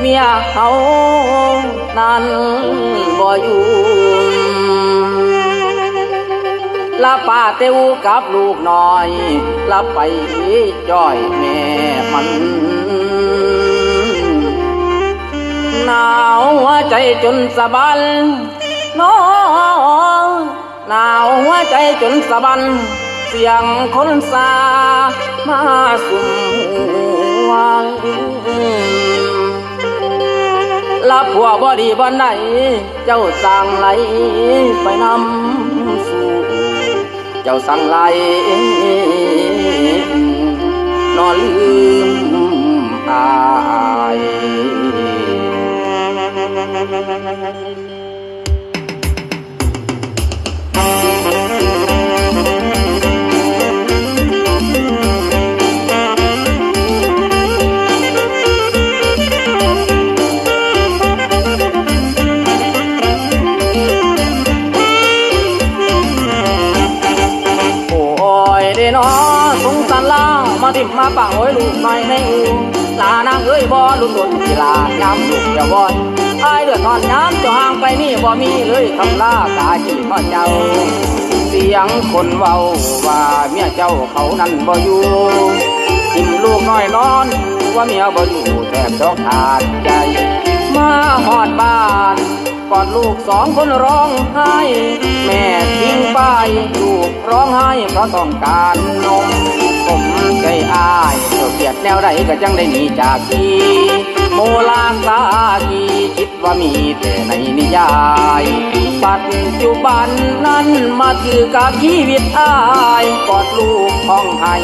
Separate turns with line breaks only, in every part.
เมียเขานั้นบ่อยู่ลาป้าเต้วกับลูกน้อยลาไปจ้อยแม่มันหนาวหัวใจจนสะบันน้องหนาวหัวใจจนสะบัน เสียงคนสามาสุ่มวัง ลับผัวบ่ดีบ่ไหน เจ้าสั่งไหลไปนำสู่เจ้าสั่งไหลนอนลืมอาย อสงสารลามาทิมมาปังโอ้ยลูกน้อยในอูลานางเอ้ยบ่ลุนดนกีฬายามลูกเจ้าบอนอายเดือดร้อนยามเจ้าห่างไปนี่บ่มีเลยคำลากาจีพ่อเจ้า เสียงคนเว้าว่าเมียเจ้าเขานั้นบ่อยู่ทิมลูกน้อยนอนว่าเมียบ่อยู่แทบช็อกขาดใจ มาหอดบ้าน กอดลูกสองคนร้องไห้ แม่ทิ้งไปลูกร้องไห้เพราะต้องการนมผมใจอายเจ้าเกียดแนวใดก็จังได้หนีจากพี่โมลาสากีคิดว่ามีแต่ในนิยายปัจจุบันนั้นมาถือกับชีวิตอายกอดลูกห้องไห้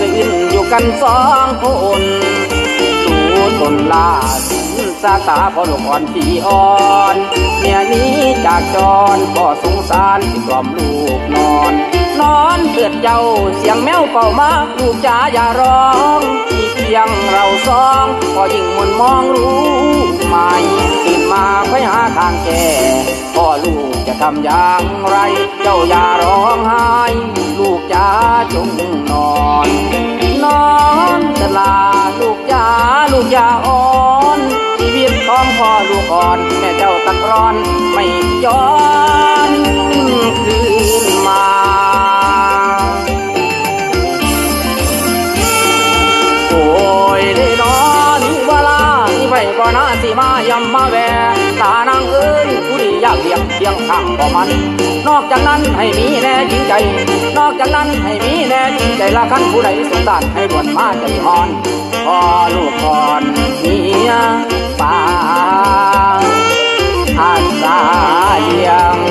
ลื่นอยู่กันสองคน ตนลาสินสาตาพ่อลูกอ่อนที่อ่อนเมียนี้จากจรก็สงสารที่กล่อมลูกนอน นอนเกิดเจ้าเสียงแมวเป่ามาลูกจ๋าอย่าร้องที่เพียงเราสองก็ยิ่งมนมองรู้ไหมตื่นมาค่อยหาทางแก้พ่อลูกจะทำอย่างไร เจ้าอย่าร้องไห้ลูกจ๋าจงนอน นอนตลาลูกยูกยาอ่อนชีวิตของพ่อลูกอ่อนแม่เจ้าตักรอนไม่ย้อนคืนมาโอ้ยได้นอนเวลานี่ไปก่อนนะสิมายำมาแวตานางเอ้ยผู้ดีอยากเลี้ยงเพียงข้างบ่มัน นอกจากนั้นให้มีแน่จริงใจ นอกจากนั้นให้มีแน่จริงใจละขันผู้ใดสงสารให้บวชมาใจฮอนพอลูกพอนเมียปางอาสาเลี้ยง